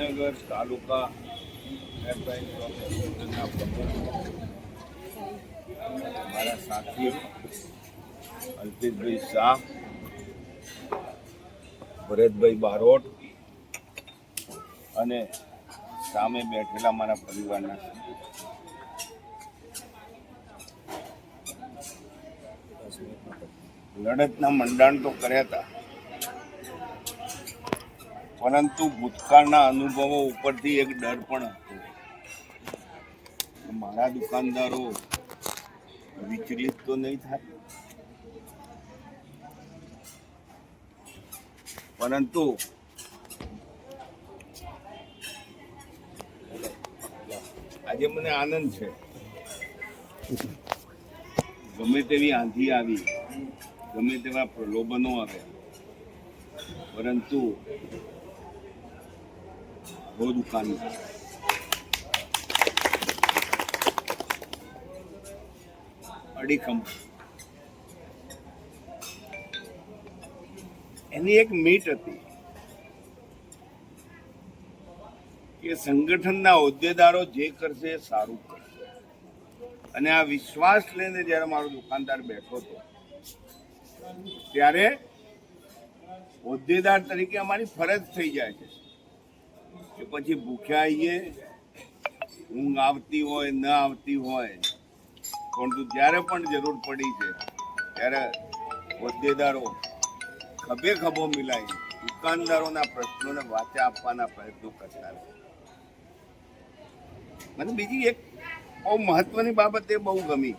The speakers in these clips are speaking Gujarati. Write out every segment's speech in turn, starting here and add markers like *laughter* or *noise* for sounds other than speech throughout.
વિસનગર તાલુકા એરલાઇન્સ એસોસિએશનના પ્રમુખ. મારા સાથીઓ અલ્પિતભાઈ શાહ, ભરતભાઈ બારોટ અને સામે બેઠેલા મારા પરિવારના લડતના મંડાણ તો કર્યા હતા. પરંતુ ભૂતકાળના અનુભવો ઉપરથી એક ડર પણ હતો. મારા દુકાનદારો વિચલિત તો નહીં થાય. પરંતુ આજે મને આનંદ છે. ગમે તેવી આંધી આવી, ગમે તેવા પ્રલોભનો આવ્યા પરંતુ હો દુકાન અડીખમ એની એક મીટ હતી કે સંગઠનના હોદ્દેદારો જે કરશે એ સારું કરશે. અને આ વિશ્વાસ લઈને જ્યારે મારો દુકાનદાર બેઠો હતો, ત્યારે હોદ્દેદાર તરીકે અમારી ફરજ થઈ જાય છે. કે પછી ભૂખ્યા આવીએ ઊંઘ આવતી હોય, ન આવતી હોય, પરંતુ જ્યારે પણ જરૂર પડી છે, ત્યારે હોદ્દેદારો ખભે ખભો મિલાઈ દુકાનદારોના પ્રશ્નોને વાચા આપવાના પ્રયત્નો કરતા મને બીજી એક બહુ મહત્વની બાબત એ બહુ ગમી.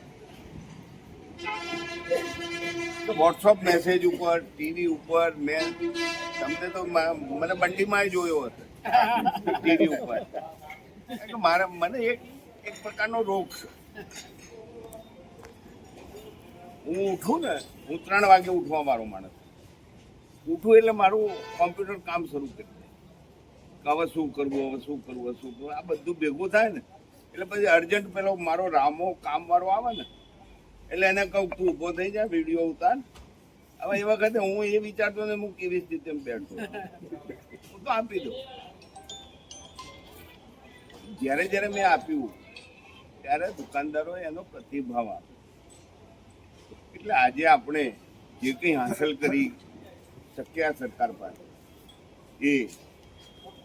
વોટ્સઅપ મેસેજ ઉપર ટીવી ઉપર મેં તમને તો મને બંડીમાં જોયો હતો ઉપર. મારા, મને એક એક પ્રકારનો રોગ છે. હું ઉઠું ને, હું ત્રણ વાગે ઉઠવા મારો માણસ. ઉઠું એટલે મારું કોમ્પ્યુટર કામ શરૂ કરી દે. હવે શું કરવું, હવે શું કરવું, હવે શું કરવું? આ બધું ભેગું થાય ને, એટલે પછી અર્જન્ટ પેલો મારો રામો કામ વાળો આવે ને, એટલે એને કહું, તું ઊભો થઈ જા વીડિયો ઉતાર. હવે એ વખતે હું એ વિચારતો ને, હું કેવી રીતે બેઠો? હું તો આપી દઉં. જ્યારે જ્યારે મેં આપ્યું, ત્યારે દુકાનદારો એનો પ્રતિભાવ આપ્યો. એટલે આજે આપણે જે કંઈ હાંસલ કરી શક્યા સરકાર પાસે, એ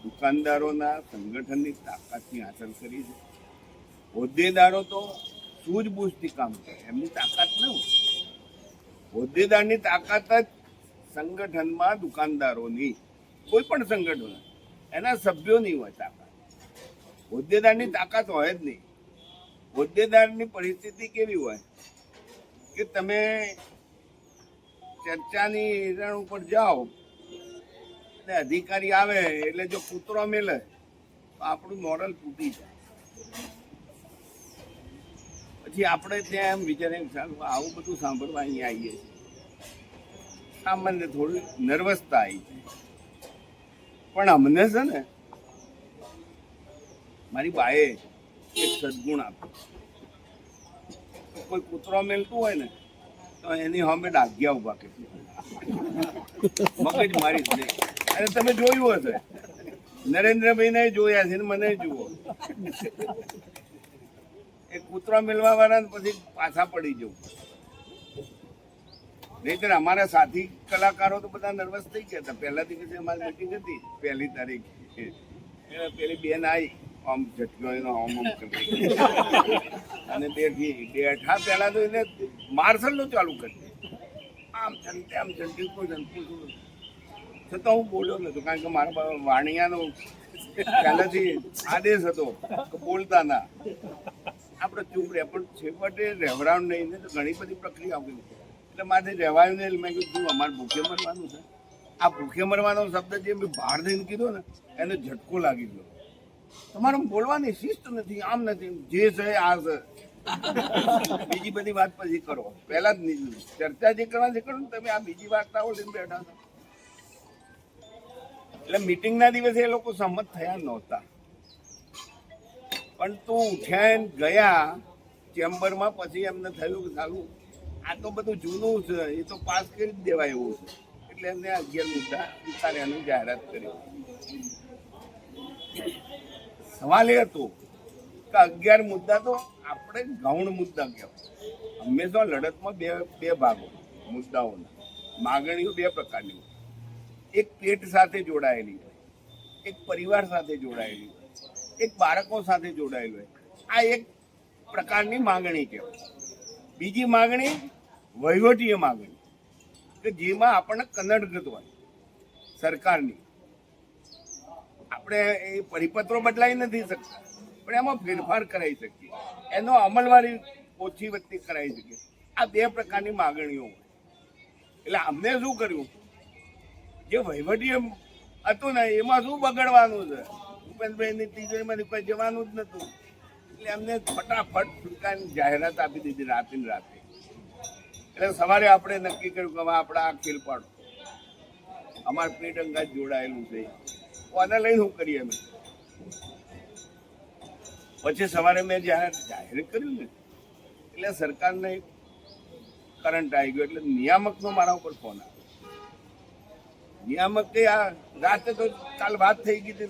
દુકાનદારોના સંગઠનની તાકાતથી હાંસલ કરી છે. હોદ્દેદારો તો સૂઝબૂઝથી કામ કરે, એમની તાકાત ન હોદ્દેદારની તાકાત જ સંગઠનમાં દુકાનદારોની, કોઈ પણ સંગઠન એના સભ્યોની હોય તાકાત. હોદ્દેદારની તાકાત હોય જ નહીં. હોદ્દેદારની પરિસ્થિતિ કેવી હોય કે તમે ચર્ચાની રણ ઉપર જાઓ ને અધિકારી આવે એટલે જો કૂતરો મેલે, તો આપણું મોરલ તૂટી જાય. પછી આપણે ત્યાં એમ વિચારીએ ચાલો આવું બધું સાંભળવા અહીંયા આવીએ છીએ. સામાન્ય થોડી નર્વસતા આવી છે પણ અમને છે ને મારી બાએ એક સદગુણ આપ્યો કોઈ કૂતરો મેલતું હોય ને, તો એની સામે ડાગ્યા ઊભા કે મગજ મારી જ અને તમે જોયું હશે. નરેન્દ્રભાઈને જોયા છે ને મને જુઓ. એ કૂતરા મેળવા વાળા પછી પાછા પડી જવું. નહીતર અમારા સાથી કલાકારો તો બધા નર્વસ થઈ ગયા હતા. પહેલા દિવસે અમારી મીટિંગ હતી. પહેલી તારીખ. પેલી બેન આવી આમ ઝટકો એનો આમ આમ કરી અને બેઠી બેઠા પહેલા તો એને માર્શલનું ચાલુ કરી દે. આમ છંટે આમ છંટી કોઈ જંતુ છતાં હું બોલ્યો નતો કારણ કે મારા વાણિયાનો પહેલાથી આદેશ હતો કે બોલતા ના. આપણે ચૂપ રહે, પણ છેવટે રહેવડાવ નહીં ને તો ઘણી બધી પ્રક્રિયા આવી એટલે મારે રહેવાયું નહીં મેં કીધું "તું અમારે ભૂખે મરવાનું છે? આ ભૂખે મરવાનો શબ્દ જે મેં બહાર થઈને કીધો ને, એને ઝટકો લાગી ગયો. તમારે બોલવાની શિસ્ત નથી, આમ નથી. જે છે આ છે. બીજી બધી વાત પછી કરો. પહેલા જ નહીં ચર્ચા જે કરવાની કરો તમે આ બીજી વાર્તાઓ લઈને બેઠા છો. એટલે મીટિંગના દિવસે એ લોકો સંમત થયા નહોતા. પણ તું ઉઠ્યા ગયા ચેમ્બરમાં પછી એમને થયું કે સારું આ તો બધું જૂનું છે, એ તો પાસ કરી જ દેવાય એવું છે. એટલે એમને અગિયાર મુદ્દા ઉતાર્યાની જાહેરાત કરી. સવાલ એ હતો કે અગિયાર મુદ્દા તો આપણે ગૌણ મુદ્દા કહેવાય. હંમેશા લડતમાં બે બે ભાગો મુદ્દાઓના. માગણીઓ બે પ્રકારની હોય. એક પેટ સાથે જોડાયેલી હોય, એક પરિવાર સાથે જોડાયેલી હોય, એક બાળકો સાથે જોડાયેલી હોય. આ એક પ્રકારની માગણી કહેવાય. બીજી માગણી વહીવટીય માગણી, કે જેમાં આપણને કનડગત હોય સરકારની. આપણે એ પરિપત્રો બદલાઈ નથી શકતા. પણ એમાં ફેરફાર કરાવી શકીએ. એનો અમલવારી ઓછી વચ્ચે કરાવી શકીએ આ બે પ્રકારની માગણીઓ એટલે અમને શું કર્યું જે વહીવટી હતું ને, એમાં શું બગડવાનું છે? ભૂપેન્દ્રભાઈની તિજોરીમાંથી કોઈ જવાનું જ નહોતું. એટલે અમને ફટાફટ છૂટકાની જાહેરાત આપી દીધી રાતે રાતે. એટલે સવારે આપણે નક્કી કર્યું કે હવે આપણે આ ખેલ અમાર પેટ અંગાજ જોડાયેલું છે. કોને લઈને શું કરીએ અમે પછી સવારે મેં જાહેર જાહેર કર્યું ને, એટલે સરકારને કરંટ આવી ગયો, એટલે નિયામકનો મારા ઉપર ફોન આવ્યો. નિયામક આ રાતે તો કાલ વાત થઈ ગઈ હતી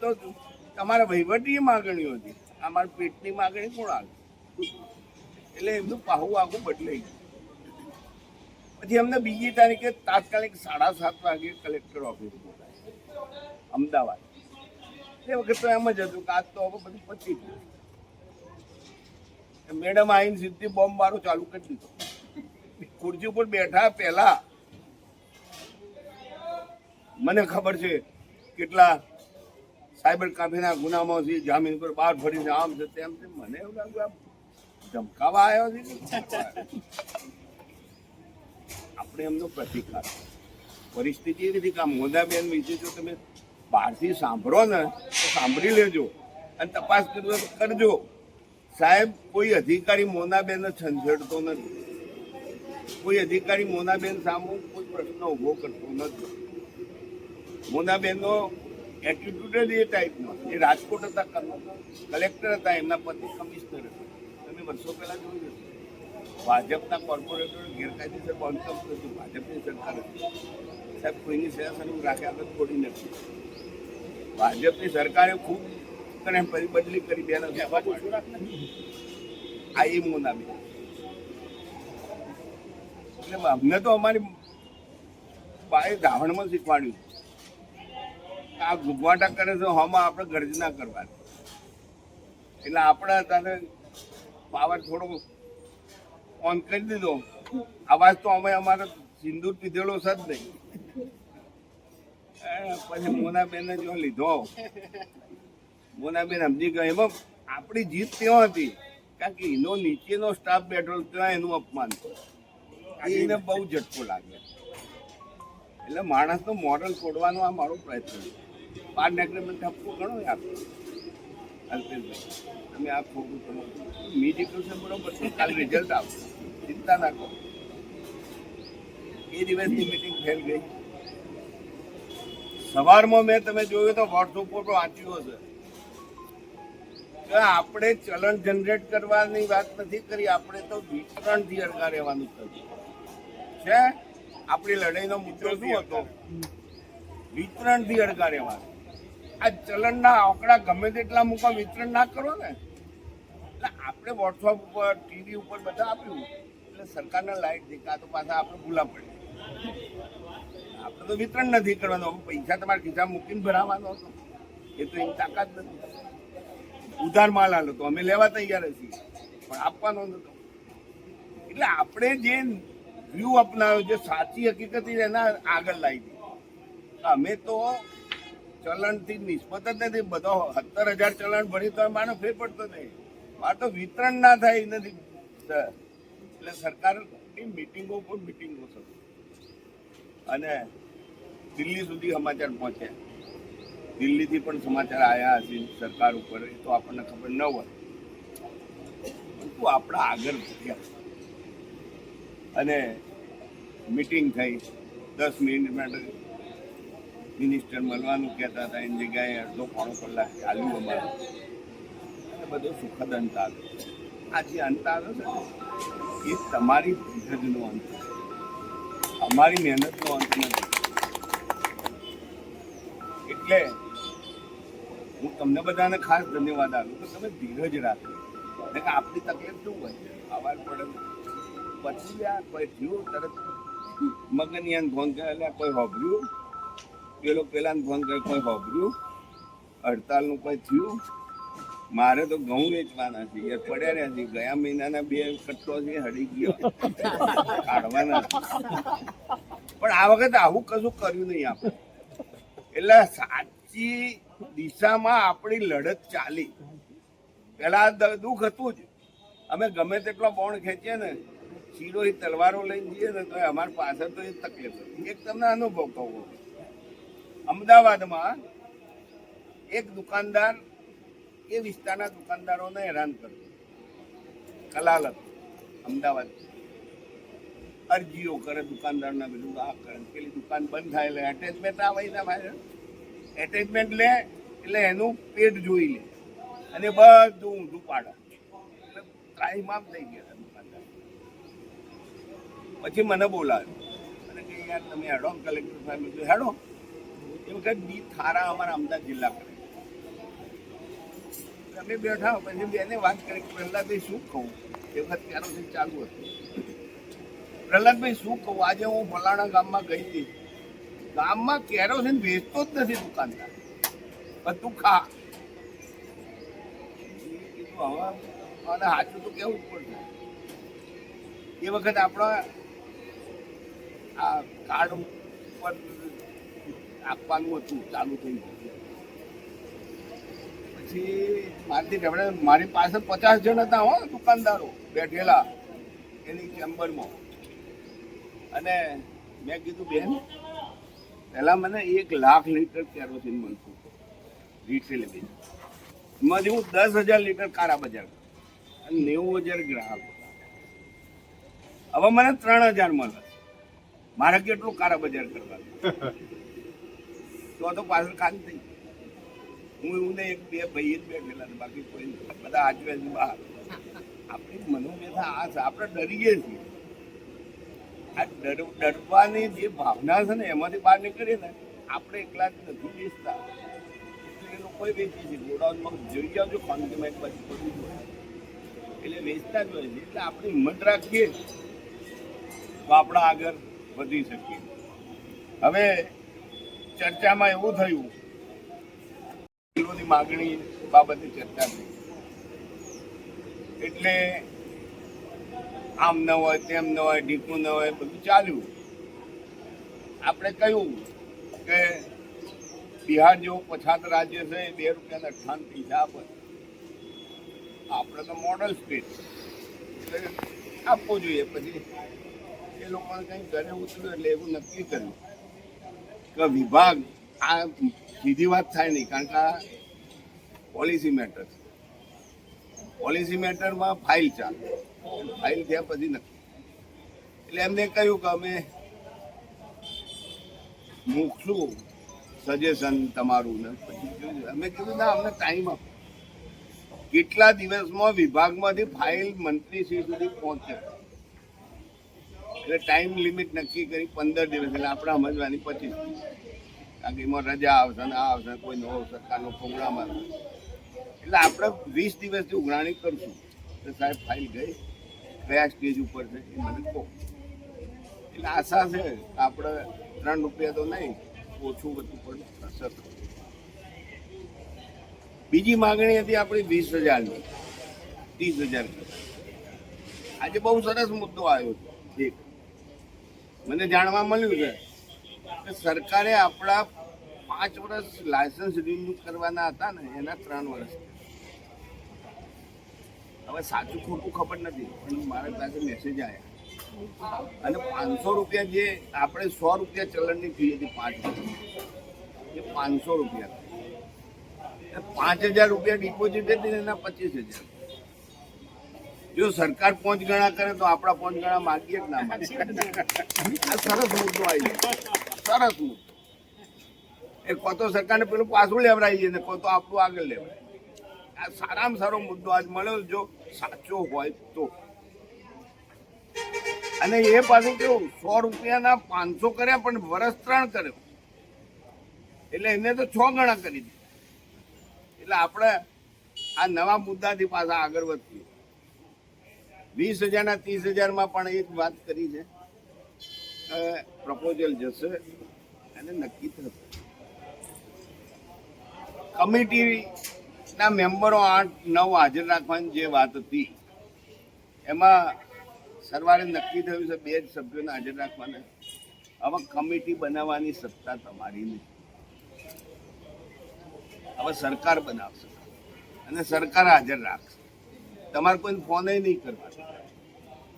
તો તો તમારા વહીવટી માગણીઓ હતી. અમારા પેટની માગણી કોણ આવી? એટલે એમનું પાહું આખું બદલાઈ ગયું. પછી અમને બીજી તારીખે તાત્કાલિક સાડા સાત વાગે કલેક્ટર ઓફિસ અમદાવાદ. એ વખત તો એમ જ હતું કે આજ તો હવે બધું પતી ગયું. મેડમ આઈને સીધી બોમ્બ મારો ચાલુ કરી દીધો. ખુરશી ઉપર બેઠા પહેલા મને ખબર છે કેટલા સાયબર કાફેના ગુનામાં જામીન પર બહાર ફરીને આમ છે, તેમ છે. મને એવું લાગ્યું આમ ધમકાવા આવ્યો છે આપણે એમનો પ્રતિકાર. પરિસ્થિતિ એવી હતી કે આ મોદાબેન વિશે જો તમે બહારથી સાંભળો ને તો સાંભળી લેજો અને તપાસ કરજો કરજો. સાહેબ, કોઈ અધિકારી મોનાબેન છંછેડતો નથી. કોઈ અધિકારી મોનાબેન સામે કોઈ પ્રશ્ન ઊભો કરતો નથી. મોનાબેનનો એટીટ્યુડ જ એ ટાઈપનો એ રાજકોટ હતા કલેક્ટર હતા, એમના પતિ કમિશનર હતા. તમે વર્ષો પહેલાં જોયું હશે. ભાજપના કોર્પોરેટર ગેરકાયદેસર બાંધકામ હતું ભાજપની સરકાર હતી. સાહેબ, કોઈની સેશન રાખે આગળ છોડી નથી. ભાજપની સરકારે ખૂબ અને બદલી કરી બેન આ એ મોનાબેન એટલે અમને તો અમારી બાએ ધાવણમાં શીખવાડ્યું. આ ગુગવાટા કરે છે, હમાં આપણે ગર્જના કરવાની. એટલે આપણે તારે પાવર થોડો ઓન કરી દીધો. અવાજ તો અમે અમારે સિંદૂર પીધેલો છે જ નહીં. પછી મોનાબેન જો લીધો. મોનાબેન સમજી ગયો. એમાં આપણી જીત ત્યાં હતી? કારણ કે એનો નીચેનો સ્ટાફ બેઠો ત્યાં એનું અપમાન. એને બહુ ઝટકો લાગે એટલે માણસનો મોડલ તોડવાનો આ મારો પ્રયત્ન છે. બાર નેકલે મને ઠપકો ઘણો આપ્યો અલ્પેશભાઈ તમે આ ખોટું કરો. મેં છે બરોબર છે. કાલે રિઝલ્ટ આવશે. ચિંતા ના કરો. એ દિવસની મિટિંગ ફેલ ગઈ. સવારમાં મેં તમે જોયું તો વોટ્સઅપ પર વાંચ્યું હશે. કે આપણે ચલણ જનરેટ કરવાની વાત નથી કરી, આપણે તો વિતરણથી અડગા રહેવાનું થયું છે? આપણી લડાઈનો મુદ્દો શું હતો? વિતરણથી અડગા રહેવાનું. આ ચલણના આંકડા ગમે તેટલા મૂકો, વિતરણ ના કરો ને. એટલે આપણે વોટ્સઅપ ઉપર, ટીવી ઉપર બધા આપ્યું. એટલે સરકારના લાઈટ દેખાતો પાછા આપણે ભૂલા પડે. આપણે તો વિતરણ નથી કરવાનું. પૈસા તમારા ખિસ્સા મૂકીને ભરાવાનો હતો. એ તો એની તાકાત નથી. ઉધાર માલ આલો તો અમે લેવા તૈયાર છીએ. પણ આપવાનો નતો એટલે આપણે જે વ્યૂ અપનાવ્યો, જે સાચી હકીકત એના આગળ લાવી દીધી. અમે તો ચલણથી નિસ્બત જ નથી. બધો સત્તર હજાર ચલણ ભરી તો માનો ફેર પડતો નહીં. મારે તો વિતરણ ના થાય નથી એટલે સરકારની મિટિંગો પર મિટિંગો થતી અને દિલ્હી સુધી સમાચાર પહોંચ્યા દિલ્હીથી પણ સમાચાર આવ્યા હશે સરકાર ઉપર, એ તો આપણને ખબર ન હોય. પરંતુ આપણા આગળ વધ્યા. અને મિટિંગ થઈ. દસ મિનિટ માટે મિનિસ્ટર મળવાનું કહેતા હતા, એની જગ્યાએ અડધો પોણો કલાક ચાલ્યું અમારું. અને બધો સુખદ અંત આવ્યો. આ જે અંત આવ્યો છે એ તમારી ધીરજનો અંત. છે અમારી મહેનતનો અંત નથી. એટલે હું તમને બધાને ખાસ ધન્યવાદ આપું કે તમે ધીરજ રાખો. કે આપણી તકલીફ શું હોય? અવાજ પડે પછી આ કોઈ થયું તરત મગનની ફોન કરે એટલે કોઈ હોભર્યું? પેલો પેલાને કરે, કોઈ હોભર્યું? હડતાલનું કોઈ થયું? મારે તો ઘઉં વેચવાના છે. યાર પડ્યા રહ્યા છે. ગયા મહિનાના બે કટ્ટો છે હડી ગયો. કાઢવાના પણ આ વખતે આવું કશું કર્યું નહીં આપણે. એટલે સાચી દિશામાં આપણી લડત ચાલી. પેલા દુઃખ હતું જ. અમે ગમે તેટલો બોણ ખેંચીએ ને, શીરો એ તલવારો લઈને જઈએ ને, તો અમારી પાસે તો એ તકલીફ એક તમને અનુભવ કહું. અમદાવાદમાં એક દુકાનદાર એ વિસ્તારના દુકાનદારોને હેરાન કરતો કલાલત, અમદાવાદ. અરજીઓ કરે દુકાનદારના બધું આ કરે. પેલી દુકાન બંધ થાય એટલે એટેચમેન્ટ આવે ના ભાઈ એટેચમેન્ટ લે એટલે એનું પેટ જોઈ લે. અને બધું ઊંધું પાડે. એટલે ત્રાહીમ આમ થઈ ગયા દુકાનદાર. પછી મને બોલાવ્યો. અને કે યાર, તમે હેડો કલેક્ટર સાહેબ. હેડો એ વખત બી થારા અમારા અમદાવાદ જિલ્લા કરે. અમે બેઠા પછી બેને વાત કરી કે પ્રહલાદભાઈ શું કહું? એ વખત કેરોસીન ચાલુ હતું. પ્રહલાદભાઈ શું કહું? આજે હું ફલાણા ગામમાં ગઈ હતી. ગામમાં કેરોસીન વેચતો જ નથી દુકાનદાર. બધું ખા. કીધું હવે અને સાચું તો કેવું જ પડશે એ વખત આપણા આ કાર્ડ ઉપર આપવાનું હતું, ચાલુ થઈ ગયું. પછી મારથી ઢબડે મારી પાસે પચાસ જણ હતા હો દુકાનદારો બેઠેલા એની ચેમ્બરમાં અને મેં કીધું બેન પહેલાં મને એક લાખ લીટર કેરોસીન મળતું રિટેલ બેન એમાંથી હું દસ હજાર લીટર કારા બજાર. અને નેવું હજાર ગ્રાહક હવે મને ત્રણ હજાર મળે મારે કેટલું કારા બજાર કરવાનું *laughs* તો તો પાછળ ખાલી થઈ. હું એવું ને એક બે ભાઈ જ બેઠેલા હતા બાકી કોઈ નહીં. બધા આજુબાજ બહાર. આપણી મનોવ્યથા આ છે. આપણે ડરીએ છીએ. આ ડર, ડરવાની જે ભાવના છે ને એમાંથી બહાર નીકળીએ ને, આપણે એકલા જ નથી બેસતા. એટલે લોકોએ વેચી છે. ગોડાઉનમાં જોઈ આવજો એક પછી બધું હોય. એટલે વેચતા જ હોય છે. એટલે આપણે હિંમત રાખીએ તો આપણે આગળ વધી શકીએ. હવે ચર્ચામાં એવું થયું કિલોની માગણી બાબતે ચર્ચા થઈ. એટલે આમ ન હોય, તેમ ન હોય, ઢીકું ન હોય, બધું ચાલ્યું. આપણે કહ્યું કે બિહાર જેવું પછાત રાજ્ય છે બે રૂપિયાના અઠ્ઠાવન પૈસા આપે. આપણે તો મોડલ સ્ટેટ એટલે આપવું જોઈએ. પછી એ લોકોને કંઈ ઘરે ઉતર્યું એટલે એવું નક્કી કર્યું કે વિભાગ આ સીધી વાત થાય નહીં, કારણ કે પોલિસી મેટર પોલિસી મેટરમાં ફાઇલ ચાલે. ફાઇલ થયા પછી નક્કી. એટલે એમને કહ્યું કે અમે મૂકશું સજેશન તમારું ને પછી અમે કીધું, ના, અમને ટાઈમ આપો. કેટલા દિવસમાં વિભાગમાંથી ફાઇલ મંત્રીશ્રી સુધી પહોંચે. એટલે ટાઈમ લિમિટ નક્કી કરી પંદર દિવસ, એટલે આપણે સમજવાની પચીસ દિવસ. કારણ કે એમાં રજા આવશે ને આ આવશે કોઈ નવો સરકારનો પ્રોગ્રામ આવે એટલે આપણે વીસ દિવસથી ઉઘરાણી કરશું. તો સાહેબ ફાઇલ ગઈ. કયા સ્ટેજ ઉપર છે એ મને કહો. એટલે આશા છે આપણે ત્રણ રૂપિયા તો નહીં, ઓછું બધું પણ અસર બીજી માગણી હતી આપણી વીસ હજારની. ત્રીસ હજાર આજે બહુ સરસ મુદ્દો આવ્યો છે. એક. મને જાણવા મળ્યું છે કે સરકારે આપણા પાંચ વર્ષ લાયસન્સ રિન્યુ કરવાના હતા ને, એના ત્રણ વર્ષ. હવે સાચું ખોટું ખબર નથી, પણ મારા પાસે મેસેજ આવ્યા. અને પાંચસો રૂપિયા જે આપણે સો રૂપિયા ચલણની ફી હતી પાંચ એ પાંચસો રૂપિયા. પાંચ હજાર રૂપિયા ડિપોઝિટ હતી એના પચીસ હજાર. જો સરકાર પાંચ ગણા કરે તો આપણા પાંચ ગણા માગીએ જ ના આ સરસ મુદ્દો આવી સરસ મુદ્દો. એ કો તો સરકારને પેલું પાછું લેવડાવીએ ને કો તો આપણું આગળ લેવડાય. આ સારામાં સારો મુદ્દો આજ મળ્યો જો સાચો હોય તો. અને એ પાછું કેવું, સો રૂપિયાના પાંચસો કર્યા, પણ વરસ ત્રણ કર્યો. એટલે એને તો છ ગણા કરી દીધા. એટલે આપણે આ નવા મુદ્દાથી પાછા આગળ વધીએ. વીસ હજારના ત્રીસ હજારમાં પણ એક વાત કરી છે. પ્રપોઝલ જશે અને નક્કી થશે. કમિટીના મેમ્બરો આઠ, નવ હાજર રાખવાની જે વાત હતી, એમાં સરવારે નક્કી થયું છે બે જ સભ્યોને હાજર રાખવાના. હવે કમિટી બનાવવાની સત્તા તમારી નહીં હવે સરકાર બનાવશે અને સરકાર હાજર રાખશે. તમારે કોઈ ફોન નહીં કરવાનો.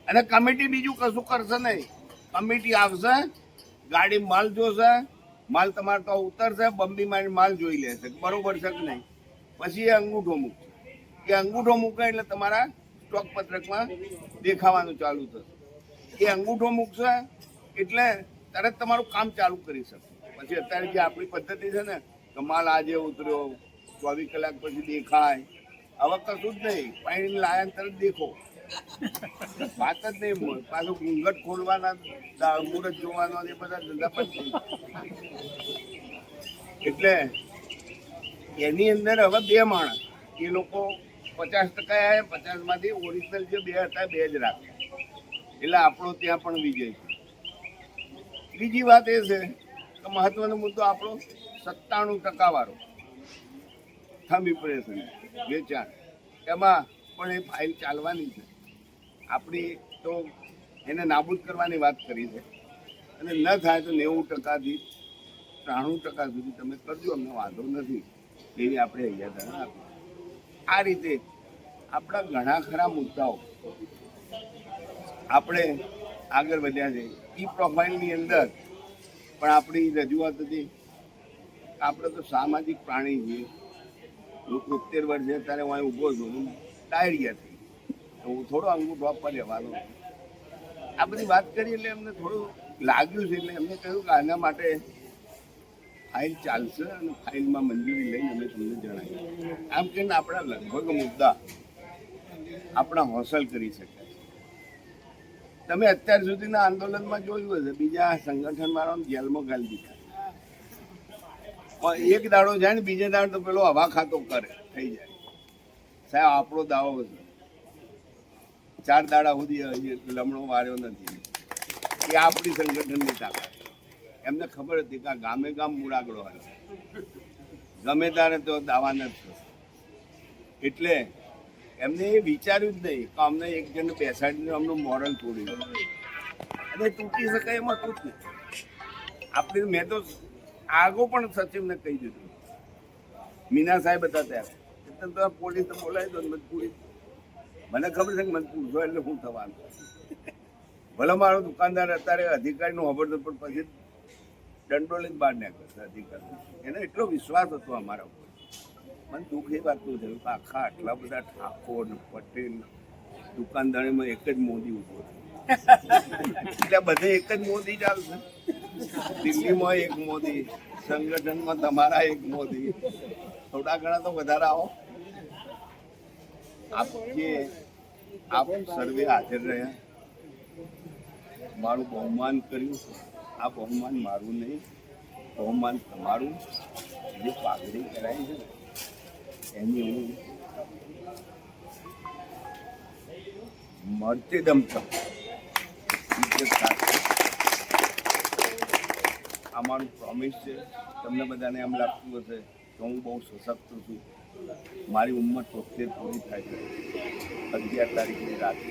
અને કમિટી બીજું કશું કરશે નહીં. કમિટી આવશે, ગાડી માલ જોશે, માલ તમારે તો ઉતરશે બંબી મારી માલ જોઈ લેશે. બરોબર છે કે નહીં? પછી એ અંગૂઠો મૂકશે એ અંગૂઠો મૂકે એટલે તમારા સ્ટોક પત્રકમાં દેખાવાનું ચાલુ થશે. એ અંગૂઠો મૂકશે એટલે તરત તમારું કામ ચાલુ કરી શકશે. પછી અત્યારે જે આપણી પદ્ધતિ છે ને, કે માલ આજે ઉતર્યો, ચોવીસ કલાક પછી દેખાય. હવે કશું જ નહીં પાણી લાયા તરત દેખો. વાત જ નહીં મળે. પાછું ઘૂંઘટ ખોલવાના મુહૂર્ત જોવાનો એ બધા ધંધા પછી એટલે એની અંદર હવે બે માણસ. એ લોકો પચાસ ટકા આવ્યા પચાસમાંથી ઓરિજિનલ જે બે હતા બે જ રાખ્યા એટલે આપણો ત્યાં પણ વિજય છે. બીજી વાત એ છે કે મહત્વનો મુદ્દો આપણો સત્તાણું ટકા વાળો. થમ ઇમ્પ્રેશન, વેચાણ. એમાં પણ એ ફાઇલ ચાલવાની છે. આપણી તો એને નાબૂદ કરવાની વાત કરી છે. અને ન થાય તો નેવું ટકાથી ત્રાણું ટકા સુધી તમે કરજો, અમને વાંધો નથી. એવી આપણે હૈયાધારણા આપી. આ રીતે આપણા ઘણા ખરા મુદ્દાઓ આપણે આગળ વધ્યા છે. એ પ્રોફાઇલની અંદર પણ આપણી રજૂઆત હતી. આપણે તો સામાજિક પ્રાણી છીએ. હું તોતેર વર્ષે ત્યારે હું અહીં ઊભો છું. ડાયરિયા થઈ હું થોડો અંગુ ડ્રોપ પર રહેવાનો આ બધી વાત કરી એટલે એમને થોડું લાગ્યું છે. એટલે એમને કહ્યું કે આના માટે ફાઇલ ચાલશે અને ફાઇલમાં મંજૂરી લઈને અમે તમને જણાવીએ. આમ કહીને આપણા લગભગ મુદ્દા આપણા હોસલ કરી શકાય તમે અત્યાર સુધીના આંદોલનમાં જોયું હશે, બીજા સંગઠન વાળાને જેલમાં ગાલી દીધા. એક દાડો જાય ને બીજે દાડો તો પેલો હવા ખાતો કરે, થઈ જાય. સાહેબ, આપણો દાવો હતો ચાર દાડા સુધી લમણો વાર્યો નથી. એ આપણી સંગઠનની તાકાત એમને ખબર હતી કે આ ગામે ગામ મૂળાગળો હાલે ગમે ત્યારે તો દાવાના જ એટલે એમને એ વિચાર્યું જ નહીં કે અમને એક જણ બેસાડીને અમનું મોરલ તોડી અને તૂટી શકાય એમાં તૂટ નહીં આપણે મેં તો આગો પણ સચિવને કહી દીધું. મીના સાહેબ હતા ત્યારે. તો પોલીસ બોલાવી દો ને મને ખબર છે કે મને પૂછો એટલે શું થવાનું. ભલે મારો દુકાનદાર અત્યારે અધિકારીનો ખબર તો પણ પછી દંડો લઈને બહાર નીકળે અધિકારી એને એટલો વિશ્વાસ હતો અમારા ઉપર. મને દુઃખ એ વાતનું થયું કે આખા આટલા બધા ઠાકોર ને પટેલ દુકાનદારીમાં એક જ મોદી ઊભો છે એટલે બધે એક જ મોદી ચાલશે દિલ્હીમાં એક મોદી, સંગઠનમાં તમારા એક મોદી. થોડા ઘણા તો વધારે આવો. આપ જે આપ સર્વે હાજર રહ્યા. મારું બહુમાન કર્યું. આ બહુમાન મારું નહીં, બહુમાન તમારું. જે પાઘડી કરાય છે એની હું મળતી દમ અમારું પ્રોમિસ છે. તમને બધાને એમ લાગતું હશે કે હું બહુ સશક્ત છું. મારી ઉંમર તોતેર પૂરી થાય છે. અગિયાર તારીખની રાતે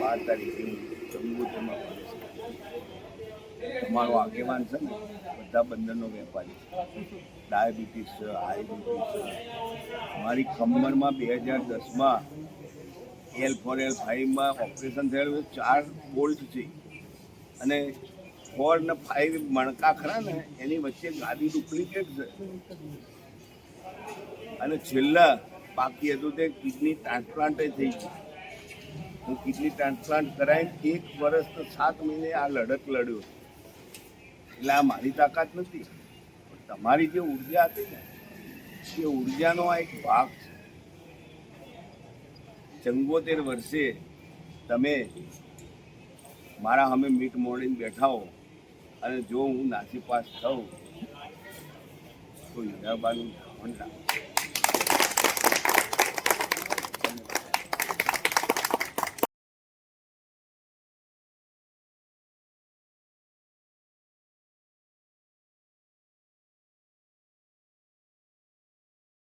બાર તારીખે હું ચંબુતરમાં પ્રવેશ કરીશ. મારો આગેવાન છે ને, બધા બંદરનો વેપારી છે. ડાયાબિટીસ છે હાઈબિટીસ છે મારી કમરમાં બે હજાર દસમાં એલ ફોર એલ ફાઇવમાં ઓપરેશન થયેલું ચાર બોલ્ટ છે. અને ફોર ને ફાઇવ મણકા ખરા ને, એની વચ્ચે ગાડી ડુપ્લિકેટ છે. અને છેલ્લા બાકી હતું તે કિડની ટ્રાન્સપ્લાન્ટ થઈ ગઈ હું કિડની ટ્રાન્સપ્લાન્ટ કરાવીને એક વર્ષ તો સાત મહિને આ લડત લડ્યો. એટલે આ મારી તાકાત નથી. પણ તમારી જે ઊર્જા હતી ને, એ ઉર્જાનો આ એક ભાગ છે. ચંગોતેર વર્ષે તમે મારા અમે મીટ મોડીને બેઠા હો અને જો હું નાસી પાસ થઉં, તો હીરાબાનું ધાવણ ના